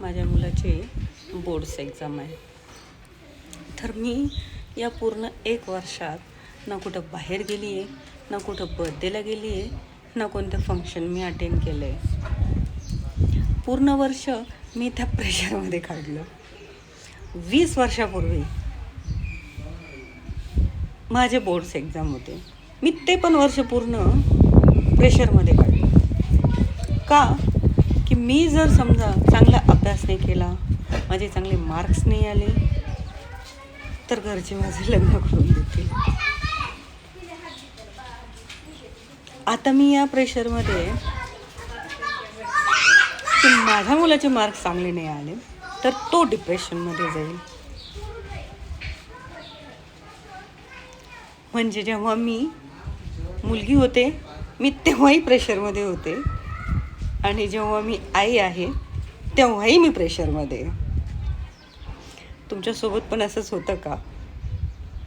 माझ्या मुलाचे boards exam आहे. तर मी या पूर्ण एक वर्षात ना कुठं बाहेर गेली आहे ना कुठं बर्थडेला गेली आहे ना कोणतं फंक्शन मी अटेंड केलं आहे पूर्ण वर्ष मी त्या प्रेशरमध्ये काढलं. वीस वर्षापूर्वी माझे बोर्ड्स एक्झाम होते. मी ते पण वर्ष पूर्ण प्रेशरमध्ये काढलं. का? की मी जर समजा चांगला अभ्यास नाही केला माझे चांगले मार्क्स नाही आले तर घरचे माझे लग्न करून देतील. आता मी या प्रेशरमध्ये माझ्या मुलाचे मार्क्स चांगले नाही आले तर तो डिप्रेशनमध्ये जाईल. म्हणजे जेव्हा मी मुलगी होते मी तेव्हाही प्रेशरमध्ये होते. आणि जेव्हा मी आई आहे तेव्हाही मी प्रेशरमध्ये तुमच्यासोबत पण असंच होतं का?